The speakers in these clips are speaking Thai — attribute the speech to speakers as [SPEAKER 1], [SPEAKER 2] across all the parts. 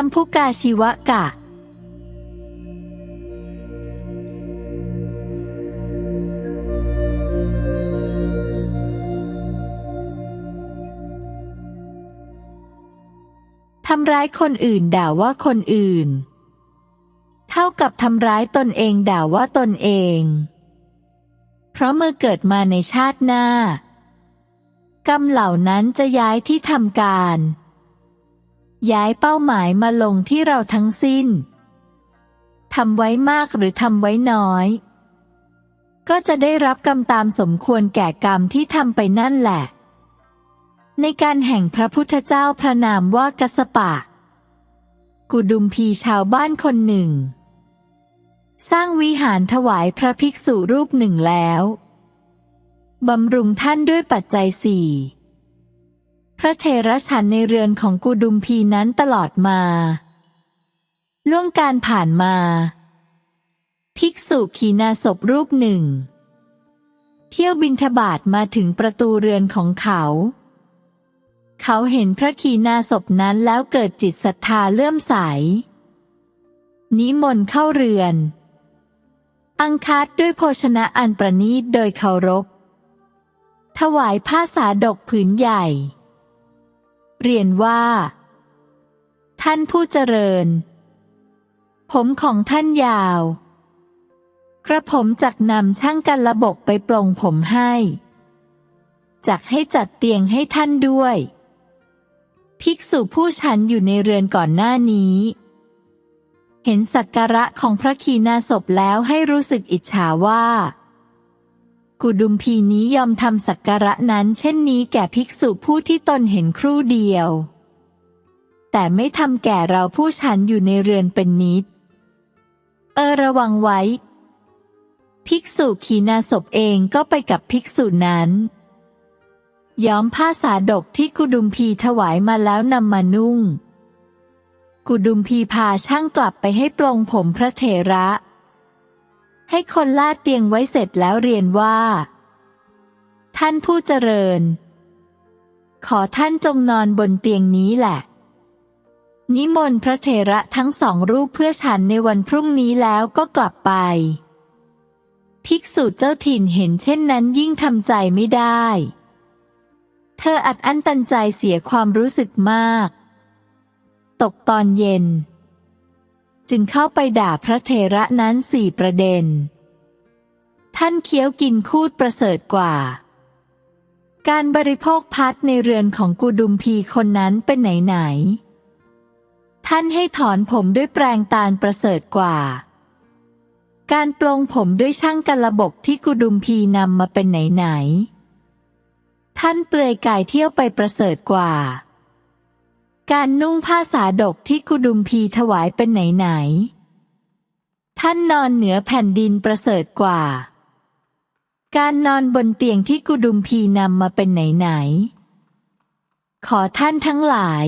[SPEAKER 1] ชัมพุกาชีวกะ ทำร้ายคนอื่นด่าว่าคนอื่น เท่ากับทำร้ายตนเองด่าว่าตนเอง เพราะเมื่อเกิดมาในชาติหน้ากรรมเหล่านั้นจะย้ายที่ทำการ ย้ายเป้าหมายมาลงที่เราทั้งสิ้น ทำไว้มากหรือทำไว้น้อย ก็จะได้รับกรรมตามสมควรแก่กรรมที่ทำไปนั่นแหละ ในการแห่งพระพุทธเจ้าพระนามว่ากัสสปะ กุดุมพีชาวบ้านคนหนึ่ง สร้างวิหารถวายพระภิกษุรูปหนึ่งแล้ว บำรุงท่านด้วยปัจจัยสี่ พระเทระฉันในเรือนของกุดุมพีนั้นตลอดมาล่วงการผ่านมา ภิกษุขีณาศพรูปหนึ่ง เที่ยวบินทบาทมาถึงประตูเรือนของเขา เขาเห็นพระขีณาศพนั้นแล้วเกิดจิตศรัทธาเลื่อมใส นิมนต์เข้าเรือน อังคัดด้วยโภชนะอันประณีตโดยเคารพ ถวายผ้าสาดกผืนใหญ่ เรียนว่า ท่านผู้เจริญ ผมของท่านยาว กระผมจักนำช่างกันระบกไปปลงผมให้ จักให้จัดเตียงให้ท่านด้วย ภิกษุผู้ฉันอยู่ในเรือนก่อนหน้านี้ เห็นสักการะของพระขีณาศพแล้วให้รู้สึกอิจฉาว่า กุดุมพีนี้ยอมทำสักการะนั้นเช่นนี้แก่ภิกษุผู้ที่ตนเห็นครู่เดียว แต่ไม่ทำแก่เราผู้ฉันอยู่ในเรือนเป็นนิด เออระวังไว้ ภิกษุขีณาศพเองก็ไปกับภิกษุนั้นย้อมผ้าสาดกที่กุดุมพีถวายมาแล้วนำมานุ่ง กุดุมพีพาช่างกลับไปให้ปลงผมพระเถระ ให้คนลาดเตียงไว้เสร็จแล้วเรียนว่า ท่านผู้เจริญ ขอท่านจงนอนบนเตียงนี้แหละ นิมนต์พระเถระทั้งสองรูปเพื่อฉันในวันพรุ่งนี้แล้วก็กลับไป ภิกษุเจ้าถิ่นเห็นเช่นนั้นยิ่งทำใจไม่ได้ เธออัดอั้นตันใจเสียความรู้สึกมาก ตกตอนเย็น จึงเข้าไปด่าพระเถระนั้นสี่ประเด็น ท่านเคี้ยวกินคูดประเสริฐกว่า การบริโภคพัดในเรือนของกุดุมพีคนนั้นเป็นไหนไหน ท่านให้ถอนผมด้วยแปรงตาลประเสริฐกว่า การปลงผมด้วยช่างกระบกที่กุดุมพีนำมาเป็นไหนไหน ท่านเปลือยกายเที่ยวไปประเสริฐกว่า การนุ่งผ้าสาดกที่กุดุมพีถวายเป็นไหนไหน ท่านนอนเหนือแผ่นดินประเสริฐกว่า การนอนบนเตียงที่กุดุมพีนำมาเป็นไหนไหน ขอท่านทั้งหลาย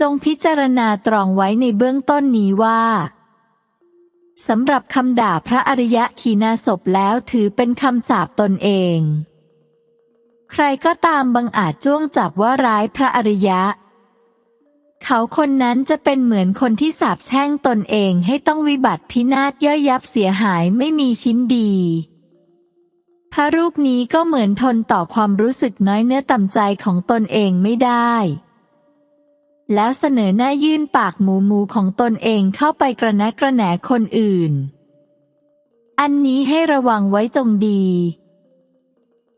[SPEAKER 1] จงพิจารณาตรองไว้ในเบื้องต้นนี้ว่าสำหรับคำด่าพระอริยะขีณาศพแล้วถือเป็นคำสาปตนเอง ใครก็ตามบังอาจจ้วงจับว่าร้ายพระอริยะ เขาคนนั้นจะเป็นเหมือนคนที่สาปแช่งตนเองให้ต้องวิบัติพินาศย่อยยับเสียหายไม่มีชิ้นดีพระรูปนี้ก็เหมือนทนต่อความรู้สึกน้อยเนื้อต่ำใจของตนเองไม่ได้ แล้วเสนอหน้ายื่นปากหมูหมูของตนเองเข้าไปกระแนะกระแหนคนอื่น อันนี้ให้ระวังไว้จงดี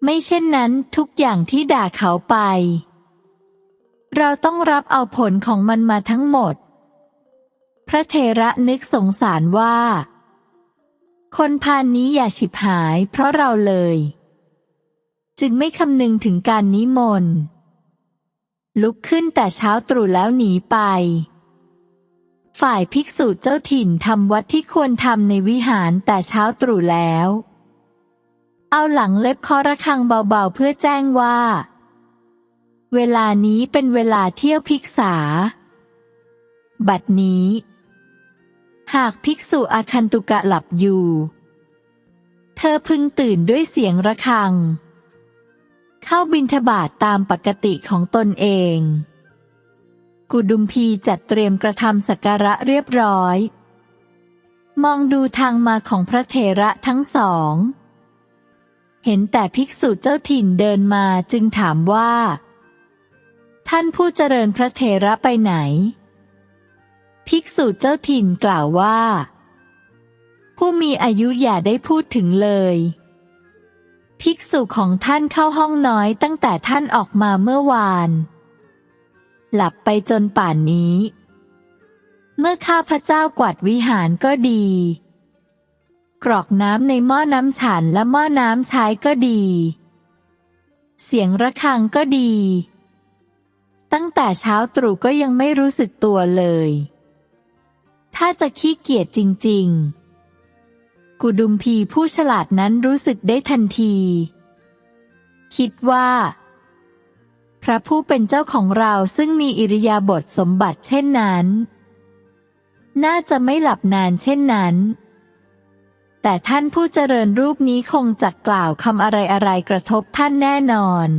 [SPEAKER 1] ไม่เช่นนั้นทุกอย่างที่ด่าเขาไป เราต้องรับเอาผลของมันมาทั้งหมด พระเทระนึกสงสารว่า คนพานนี้อย่าฉิบหายเพราะเราเลย จึงไม่คำนึงถึงการนิมนต์ลุกขึ้นแต่เช้าตรู่แล้วหนีไป ฝ่ายภิกษุเจ้าถิ่นทำวัดที่ควรทำในวิหารแต่เช้าตรู่แล้ว เอาหลังเล็บเคอระฆังเบาๆเพื่อแจ้งว่า เวลานี้เป็นเวลาเที่ยวภิกษา บัดนี้ หากภิกษุอาคันตุกะหลับอยู่ เธอพึงตื่นด้วยเสียงระฆัง เข้าบิณฑบาตตามปกติของตนเอง กุดุมพีจัดเตรียมกระทำสักการะเรียบร้อย มองดูทางมาของพระเถระทั้งสองเห็นแต่ภิกษุเจ้าถิ่นเดินมาจึงถามว่า ท่านผู้เจริญพระเถระไปไหน ภิกษุเจ้าถิ่นกล่าวว่า ผู้มีอายุอย่าได้พูดถึงเลย ภิกษุของท่านเข้าห้องน้อยตั้งแต่ท่านออกมาเมื่อวาน หลับไปจนป่านนี้ เมื่อข้าพระเจ้ากวาดวิหารก็ดี กรอกน้ำในหม้อน้ำฉันและหม้อน้ำใช้ก็ดี เสียงระฆังก็ดี ตั้งแต่เช้าตรู่ก็ยังไม่รู้สึกตัวเลย ถ้าจะขี้เกียจจริง ๆ กุดุมพีผู้ฉลาดนั้นรู้สึกได้ทันที คิดว่า พระผู้เป็นเจ้าของเราซึ่งมีอิริยาบถสมบัติเช่นนั้น น่าจะไม่หลับนานเช่นนั้นแต่ท่านผู้เจริญรูปนี้คงจักกล่าวคำอะไรๆกระทบท่านแน่นอน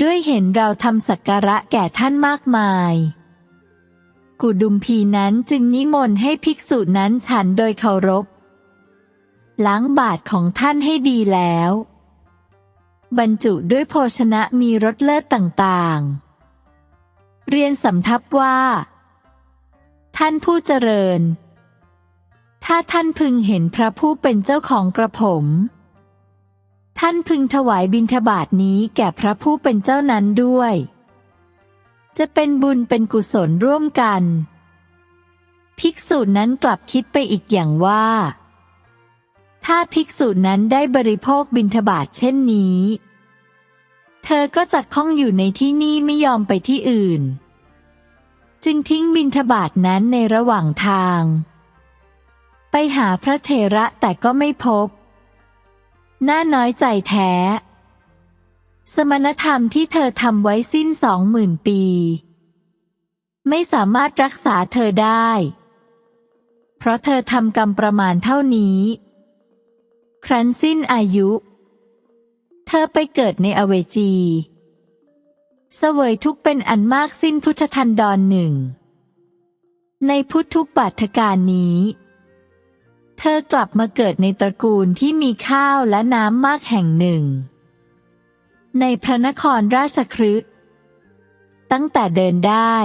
[SPEAKER 1] ด้วยเห็นเราทำสักการะแก่ท่านมากมาย กุดุมพีนั้นจึงนิมนต์ให้ภิกษุนั้นฉันโดยเคารพ ล้างบาทของท่านให้ดีแล้ว บรรจุด้วยโภชนะมีรสเลิศต่างๆ เรียนสำทับว่า ท่านผู้เจริญ ถ้าท่านพึงเห็นพระผู้เป็นเจ้าของกระผม ท่านพึงถวายบิณฑบาตนี้แก่พระผู้เป็นเจ้านั้นด้วย จะเป็นบุญเป็นกุศลร่วมกัน ภิกษุนั้นกลับคิดไปอีกอย่างว่า ถ้าภิกษุนั้นได้บริโภคบิณฑบาตเช่นนี้ เธอก็จะคล้องอยู่ในที่นี่ไม่ยอมไปที่อื่น จึงทิ้งบิณฑบาตนั้นในระหว่างทาง ไปหาพระเถระแต่ก็ไม่พบ น่าน้อยใจแท้ สมณธรรมที่เธอทำไว้สิ้นสองหมื่นปี ไม่สามารถรักษาเธอได้ เพราะเธอทำกรรมประมาณเท่านี้ ครั้นสิ้นอายุ เธอไปเกิดในอเวจีเสวยทุกเป็นอันมากสิ้นพุทธทันดรหนึ่ง ในพุทธุปปัฏการนี้ เธอกลับมาเกิดในตระกูลที่มีข้าวและน้ำมากแห่งหนึ่ง ในพระนครราชคฤห์ตั้งแต่เดินได้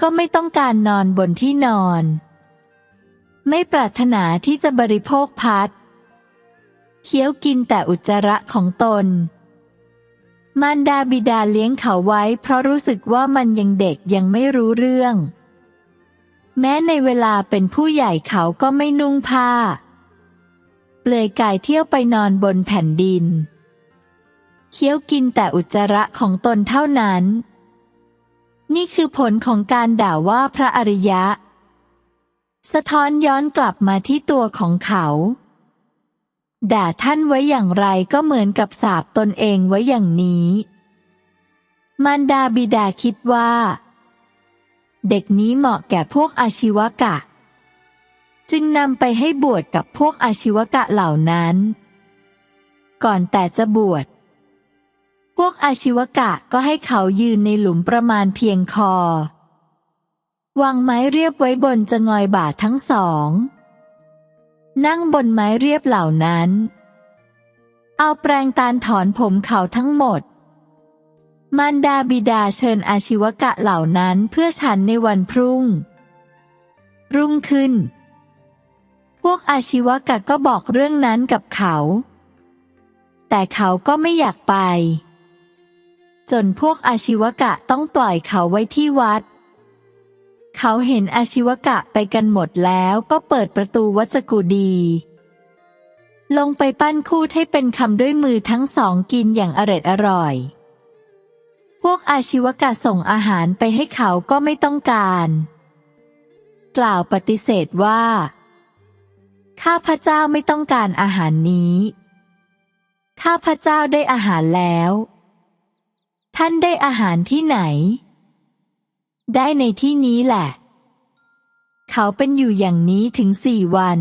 [SPEAKER 1] ก็ไม่ต้องการนอนบนที่นอน ไม่ปรารถนาที่จะบริโภคพัดเคี้ยวกินแต่อุจจาระของตน มารดาบิดาเลี้ยงเขาไว้เพราะรู้สึกว่ามันยังเด็กยังไม่รู้เรื่อง แม้ในเวลาเป็นผู้ใหญ่เขาก็ไม่นุ่งผ้า เปลือยกายเที่ยวไปนอนบนแผ่นดิน เคี้ยวกินแต่อุจจาระของตนเท่านั้น นี่คือผลของการด่าว่าพระอริยะ สะท้อนย้อนกลับมาที่ตัวของเขา ด่าท่านไว้อย่างไรก็เหมือนกับสาบตนเองไว้อย่างนี้ มารดาบิดาคิดว่า เด็กนี้เหมาะแก่พวกอาชีวกะ จึงนำไปให้บวชกับพวกอาชีวกะเหล่านั้น ก่อนแต่จะบวช พวกอาชีวกะก็ให้เขายืนในหลุมประมาณเพียงคอ วางไม้เรียบไว้บนจะงอยบาททั้งสอง นั่งบนไม้เรียบเหล่านั้น เอาแปรงตาลถอนผมเขาทั้งหมด มารดาบิดาเชิญอาชีวกะเหล่านั้นเพื่อฉันในวันพรุ่ง รุ่งขึ้น พวกอาชีวกะก็บอกเรื่องนั้นกับเขา แต่เขาก็ไม่อยากไป จนพวกอาชีวกะต้องปล่อยเขาไว้ที่วัด เขาเห็นอาชีวกะไปกันหมดแล้วก็เปิดประตูวัจกุดี ลงไปปั้นคูดให้เป็นคำด้วยมือทั้งสองกินอย่างอร็ดอร่อย พวกอาชีวกะส่งอาหารไปให้เขาก็ไม่ต้องการ กล่าวปฏิเสธว่า ข้าพเจ้าไม่ต้องการอาหารนี้ ข้าพเจ้าได้อาหารแล้ว ท่านได้อาหารที่ไหน ได้ในที่นี้แหละ เขาเป็นอยู่อย่างนี้ถึงสี่วัน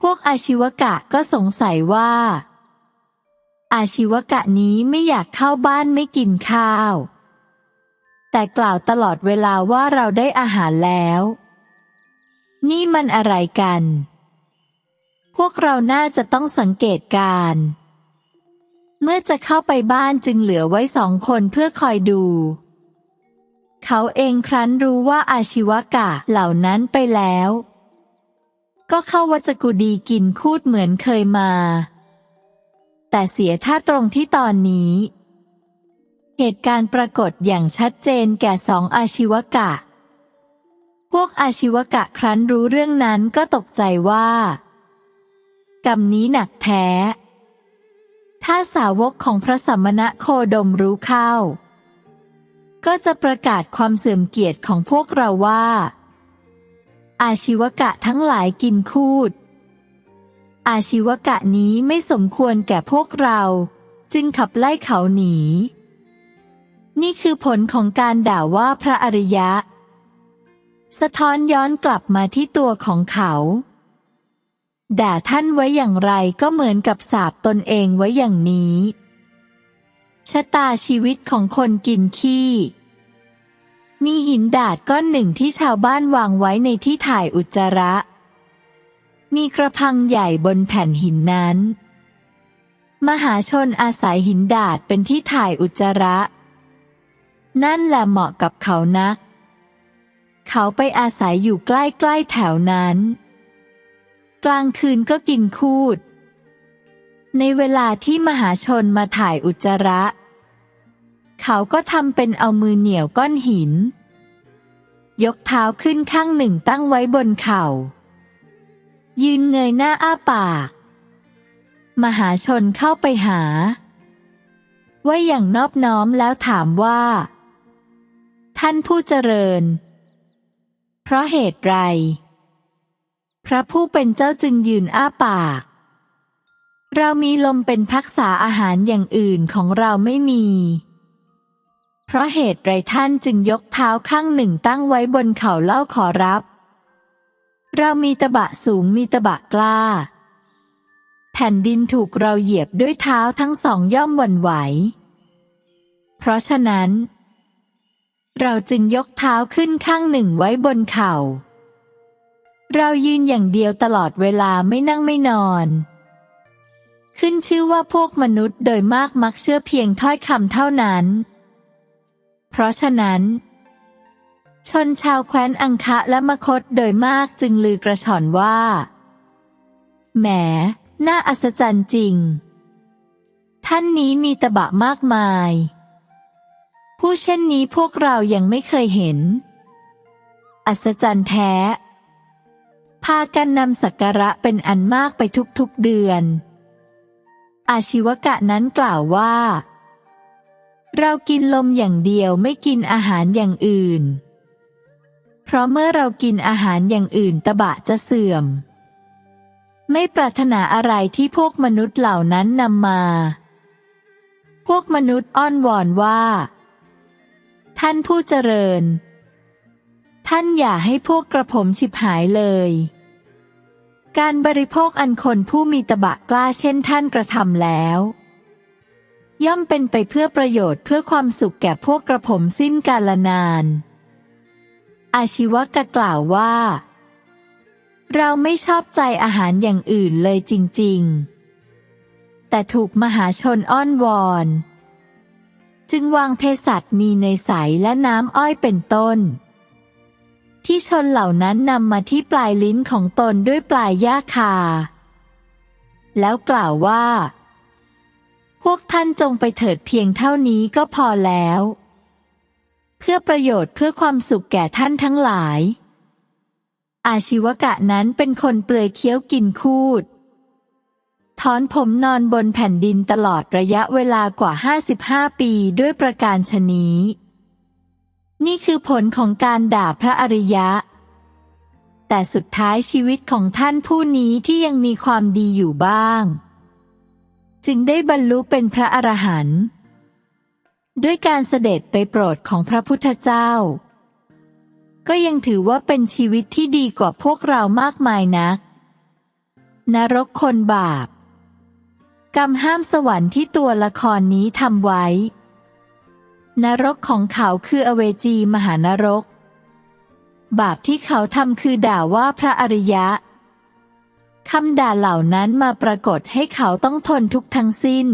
[SPEAKER 1] พวกอาชีวกะก็สงสัยว่า อาชีวกะนี้ไม่อยากเข้าบ้านไม่กินข้าว แต่กล่าวตลอดเวลาว่าเราได้อาหารแล้ว นี่มันอะไรกัน พวกเราน่าจะต้องสังเกตการ เมื่อจะเข้าไปบ้านจึงเหลือไว้สองคนเพื่อคอยดู เขาเองครั้นรู้ว่าอาชีวกะเหล่านั้นไปแล้ว ก็เข้าวัจกุดีกินคูดเหมือนเคยมา แต่เสียท่าตรงที่ตอนนี้ เหตุการณ์ปรากฏอย่างชัดเจนแก่สองอาชีวกะ พวกอาชีวกะครั้นรู้เรื่องนั้นก็ตกใจว่ากรรมนี้หนักแท้ ถ้าสาวกของพระสัมมณโคดมรู้เข้า ก็จะประกาศความเสื่อมเกียรติของพวกเราว่า อาชีวกะทั้งหลายกินคูด อาชีวกะนี้ไม่สมควรแก่พวกเรา จึงขับไล่เขาหนี นี่คือผลของการด่าว่าพระอริยะ สะท้อนย้อนกลับมาที่ตัวของเขา ด่าท่านไว้อย่างไรก็เหมือนกับสาบตนเองไว้อย่างนี้ชะตาชีวิตของคนกินขี้ มีหินดาดก้อนหนึ่งที่ชาวบ้านวางไว้ในที่ถ่ายอุจจาระ มีกระพังใหญ่บนแผ่นหินนั้น มหาชนอาศัยหินดาดเป็นที่ถ่ายอุจจาระ นั่นแหละเหมาะกับเขานัก เขาไปอาศัยอยู่ใกล้ๆแถวนั้น กลางคืนก็กินคูด ในเวลาที่มหาชนมาถ่ายอุจจาระ เขาก็ทำเป็นเอามือเหนี่ยวก้อนหิน ยกเท้าขึ้นข้างหนึ่งตั้งไว้บนเข่า ยืนเงยหน้าอ้าปาก มหาชนเข้าไปหา ว่าอย่างนอบน้อมแล้วถามว่า ท่านผู้เจริญ เพราะเหตุไร พระผู้เป็นเจ้าจึงยืนอ้าปาก เรามีลมเป็นพักษาอาหารอย่างอื่นของเราไม่มี เพราะเหตุไรท่านจึงยกเท้าข้างหนึ่งตั้งไว้บนเข่าเล่าขอรับ เรามีตะบะสูงมีตะบะกล้า แผ่นดินถูกเราเหยียบด้วยเท้าทั้งสองย่อมหวั่นไหว เพราะฉะนั้น เราจึงยกเท้าขึ้นข้างหนึ่งไว้บนเข่า เรายืนอย่างเดียวตลอดเวลาไม่นั่งไม่นอน ขึ้นชื่อว่าพวกมนุษย์โดยมากมักเชื่อเพียงถ้อยคำเท่านั้น เพราะฉะนั้น ชนชาวแคว้นอังคะและมคตโดยมากจึงลือกระชอนว่า แหม น่าอัศจรรย์จริง ท่านนี้มีตะบะมากมาย ผู้เช่นนี้พวกเรายังไม่เคยเห็น อัศจรรย์แท้ พากันนำสักการะเป็นอันมากไปทุกๆเดือน อาชีวกะนั้นกล่าวว่า เรากินลมอย่างเดียวไม่กินอาหารอย่างอื่น เพราะเมื่อเรากินอาหารอย่างอื่นตะบะจะเสื่อม ไม่ปรารถนาอะไรที่พวกมนุษย์เหล่านั้นนำมา พวกมนุษย์อ้อนวอนว่า ท่านผู้เจริญ ท่านอย่าให้พวกกระผมฉิบหายเลย การบริโภคอันคนผู้มีตะบะกล้าเช่นท่านกระทำแล้วย่อมเป็นไปเพื่อประโยชน์เพื่อความสุขแก่พวกกระผมสิ้นกาลนาน อาชีวกะกล่าวว่า เราไม่ชอบใจอาหารอย่างอื่นเลยจริง ๆ แต่ถูกมหาชนอ้อนวอน จึงวางเภสัชมีเนยใสและน้ำอ้อยเป็นต้น ที่ชนเหล่านั้นนำมาที่ปลายลิ้นของตนด้วยปลายย่าคา แล้วกล่าวว่า พวกท่านจงไปเถิดเพียงเท่านี้ก็พอแล้ว เพื่อประโยชน์เพื่อความสุขแก่ท่านทั้งหลาย อาชีวกะนั้นเป็นคนเปลือยเคี้ยวกินคูดถอนผมนอนบนแผ่นดินตลอดระยะเวลากว่า 55 ปีด้วยประการชนี้ นี่คือผลของการด่าพระอริยะ แต่สุดท้ายชีวิตของท่านผู้นี้ที่ยังมีความดีอยู่บ้าง จึงได้บรรลุเป็นพระอรหันต์ ด้วยการเสด็จไปโปรดของพระพุทธเจ้า ก็ยังถือว่าเป็นชีวิตที่ดีกว่าพวกเรามากมายนัก นรกคนบาป กรรมห้ามสวรรค์ที่ตัวละครนี้ทำไว้ นรกของเขาคืออเวจีมหานรก บาปที่เขาทำคือด่าว่าพระอริยะคำด่าเหล่านั้นมาปรากฏให้เขาต้องทนทุกข์ทั้งสิ้น